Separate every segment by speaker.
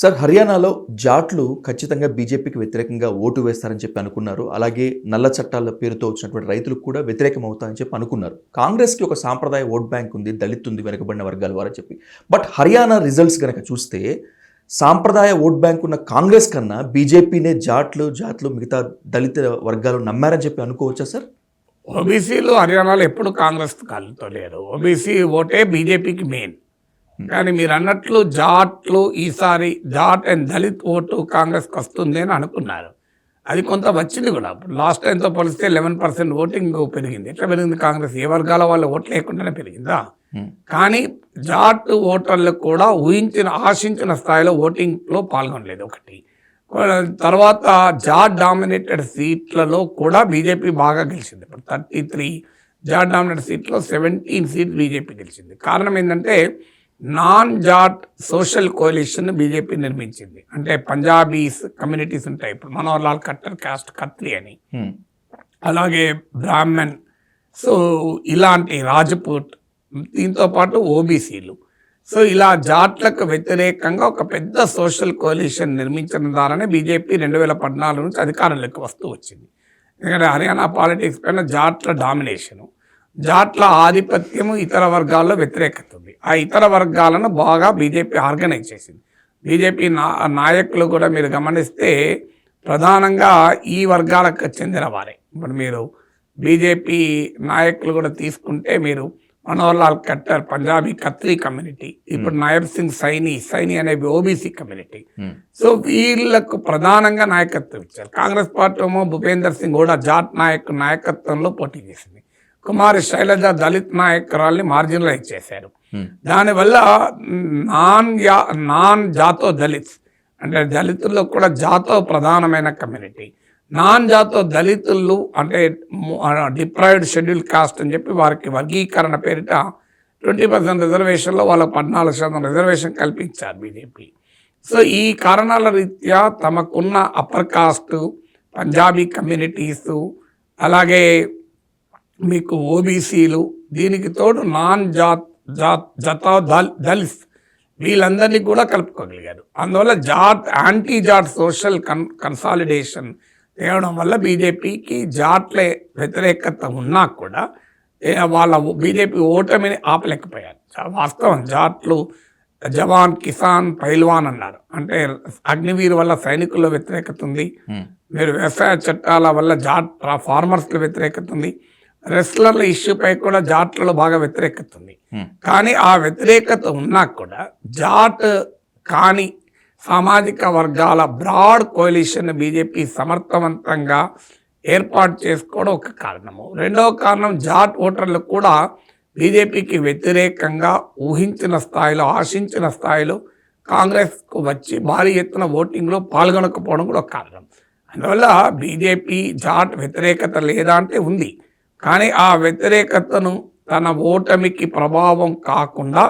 Speaker 1: Sir హర్యానాలో జాట్లు ఖచ్చితంగా బీజేపీకి వ్యతిరేకంగా ఓటు వేస్తారని చెప్పి అనుకున్నారు. అలాగే నల్ల చట్టాల పేరుతో వచ్చినటువంటి రైతులకు కూడా వ్యతిరేకం అవుతారని చెప్పి అనుకున్నారు. కాంగ్రెస్కి ఒక సాంప్రదాయ ఓట్ బ్యాంక్ ఉంది దళిత్ ఉంది వెనుకబడిన వర్గాల వారని చెప్పి. బట్ హర్యానా రిజల్ట్స్ కనుక చూస్తే సాంప్రదాయ ఓట్ బ్యాంక్ ఉన్న కాంగ్రెస్ కన్నా బీజేపీనే జాట్లు జాట్లు మిగతా దళిత వర్గాలు నమ్మారని చెప్పి అనుకోవచ్చా సార్?
Speaker 2: ఓబీసీలు హర్యానాలో ఎప్పుడు కాంగ్రెస్ కాలుతో లేరు. ఓబీసీ ఓటే బీజేపీకి మెయిన్. కానీ మీరు అన్నట్లు జాట్లు ఈసారి జాట్ అండ్ దళిత్ ఓటు కాంగ్రెస్కి వస్తుంది అని అనుకున్నారు. అది కొంత వచ్చింది కూడా. లాస్ట్ టైంతో పోలిస్తే లెవెన్ పర్సెంట్ ఓటింగ్ పెరిగింది. ఎట్లా పెరిగింది? కాంగ్రెస్ ఏ వర్గాల వాళ్ళు ఓట్లు లేకుండానే పెరిగిందా? కానీ జాట్ ఓటర్లు కూడా ఊహించిన ఆశించిన స్థాయిలో ఓటింగ్లో పాల్గొనలేదు ఒకటి. తర్వాత జాట్ డామినేటెడ్ సీట్లలో కూడా బీజేపీ బాగా గెలిచింది. ఇప్పుడు థర్టీ త్రీ జాట్ డామినేటెడ్ సీట్లో సెవెంటీన్ సీట్ బీజేపీ గెలిచింది. కారణం ఏంటంటే non Jat social coalition BJP నిర్మించింది. అంటే పంజాబీస్ కమ్యూనిటీస్ ఉంటాయి. ఇప్పుడు మనోహర్ లాల్ ఖట్టర్ కాస్ట్ ఖత్రి అని.
Speaker 1: హ్మ్.
Speaker 2: అలాగే బ్రాహ్మణ్. సో ఇలాంటి రాజపూట్ దీంతో పాటు ఓబీసీలు. సో ఇలా జాట్లకు వ్యతిరేకంగా ఒక పెద్ద సోషల్ కోalition నిర్మించిన ద్వారానే బీజేపీ రెండు వేల పద్నాలుగు నుంచి అధికారంలోకి వస్తూ వచ్చింది. ఎందుకంటే హర్యానా పాలిటిక్స్ పైన జాట్ల డామినేషను. జాట్ల ఆధిపత్యము ఇతర వర్గాల్లో వ్యతిరేకత ఉంది ఆ ఇతర వర్గాలను బాగా బీజేపీ ఆర్గనైజ్ చేసింది. బీజేపీ నాయకులు కూడా మీరు గమనిస్తే ప్రధానంగా ఈ వర్గాలకు చెందిన వారే. ఇప్పుడు మీరు బీజేపీ నాయకులు కూడా తీసుకుంటే మీరు మనోహర్ లాల్ ఖట్టర్ పంజాబీ ఖత్రీ కమ్యూనిటీ ఇప్పుడు నాయబ్ సింగ్ సైని సైని అనే ఓబీసీ కమ్యూనిటీ. సో వీళ్ళకు ప్రధానంగా నాయకత్వం ఇచ్చారు. కాంగ్రెస్ పార్టీ ఏమో భూపేందర్ సింగ్ కూడా జాట్ నాయక్ నాయకత్వంలో పోటీ చేసింది. కుమారి శైలజ దళిత్ నాయకురాల్ని మార్జినలైజ్ చేశారు. దానివల్ల నాన్ యా నాన్ జాతో దళిత్స్ అంటే దళితుల్లో కూడా జాతో ప్రధానమైన కమ్యూనిటీ. నాన్ జాతో దళితులు అంటే డిప్రైవ్డ్ షెడ్యూల్ కాస్ట్ అని చెప్పి వారికి వర్గీకరణ పేరిట ట్వంటీ పర్సెంట్ రిజర్వేషన్లో వాళ్ళకి పద్నాలుగు శాతం రిజర్వేషన్ కల్పించారు బీజేపీ. సో ఈ కారణాల రీత్యా తమకున్న అప్పర్ కాస్ట్ పంజాబీ కమ్యూనిటీస్ అలాగే మీకు ఓబీసీలు దీనికి తోడు నాన్ జాత్ జాత్ జతా దల్ దళిత్ వీళ్ళందరినీ కూడా కలుపుకోగలిగారు. అందువల్ల Jat anti Jat social con consolidation తేవడం వల్ల బీజేపీకి జాట్ల వ్యతిరేకత ఉన్నా కూడా వాళ్ళ బీజేపీ ఓటమిని ఆపలేకపోయారు. వాస్తవం జాట్లు జవాన్ కిసాన్ పైల్వాన్ అన్నారు. అంటే అగ్నివీర్ వల్ల సైనికుల్లో వ్యతిరేకత ఉంది. మీరు వ్యవసాయ చట్టాల వల్ల జాట్ ఫార్మర్స్లో వ్యతిరేకత ఉంది. రెస్లర్ల ఇష్యూపై కూడా జాట్లలో బాగా వ్యతిరేకత ఉంది. కానీ ఆ వ్యతిరేకత ఉన్నా కూడా జాట్ కాని సామాజిక వర్గాల బ్రాడ్ కోalition బీజేపీ సమర్థవంతంగా ఏర్పాటు చేసుకోవడం ఒక కారణము. రెండవ కారణం జాట్ ఓటర్లు కూడా బీజేపీకి వ్యతిరేకంగా ఊహించిన స్థాయిలో ఆశించిన స్థాయిలో కాంగ్రెస్కు వచ్చి భారీ ఎత్తున ఓటింగ్లో పాల్గొనకపోవడం కూడా ఒక కారణం. అందువల్ల బీజేపీ జాట్ వ్యతిరేకత లేదా అంటే ఉంది. కానీ ఆ వ్యతిరేకతను తన ఓటమికి ప్రభావం కాకుండా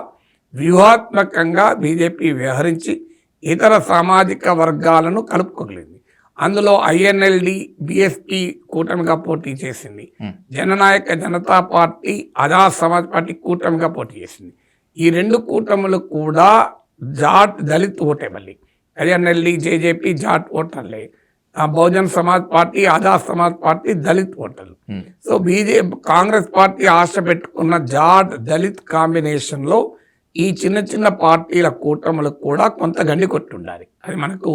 Speaker 2: వ్యూహాత్మకంగా బీజేపీ వ్యవహరించి ఇతర సామాజిక వర్గాలను కలుపుకోగలిగింది. అందులో ఐఎన్ఎల్డి బిఎస్పి కూటమిగా పోటీ చేసింది. జననాయక జనతా పార్టీ ఆజాద్ సమాజ్ పార్టీ కూటమిగా పోటీ చేసింది. ఈ రెండు కూటములు కూడా జాట్ దళిత్ ఓటే మళ్ళీ. ఐఎన్ఎల్డి జేజేపీ జాట్ ఓటర్లే. బహుజన్ సమాజ్ పార్టీ ఆజాద్ సమాజ్ పార్టీ దళిత్ ఓటర్లు. సో బీజేపీ కాంగ్రెస్ పార్టీ ఆశ పెట్టుకున్న జాట్ దళిత్ కాంబినేషన్లో ఈ చిన్న చిన్న పార్టీల కూటములకు కూడా కొంత గండి కొట్టి ఉండాలి అది మనకు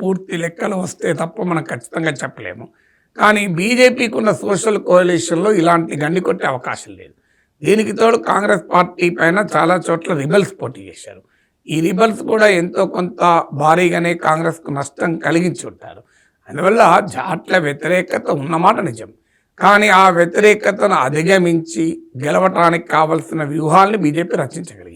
Speaker 2: పూర్తి లెక్కలు వస్తే తప్ప మనం ఖచ్చితంగా చెప్పలేము. కానీ బీజేపీకి ఉన్న సోషల్ కోalitionలో ఇలాంటి గండి కొట్టే అవకాశం లేదు. దీనికి తోడు కాంగ్రెస్ పార్టీ పైన చాలా చోట్ల రిబల్స్ పోటీ చేశారు. ఈ రిబల్స్ కూడా ఎంతో కొంత భారీగానే కాంగ్రెస్కు నష్టం కలిగించి ఉంటారు అందువల్ల జాట్ల వ్యతిరేకత ఉన్నమాట నిజం. కానీ ఆ వ్యతిరేకతను అధిగమించి గెలవటానికి కావలసిన వ్యూహాల్ని బీజేపీ రచించగలిగింది.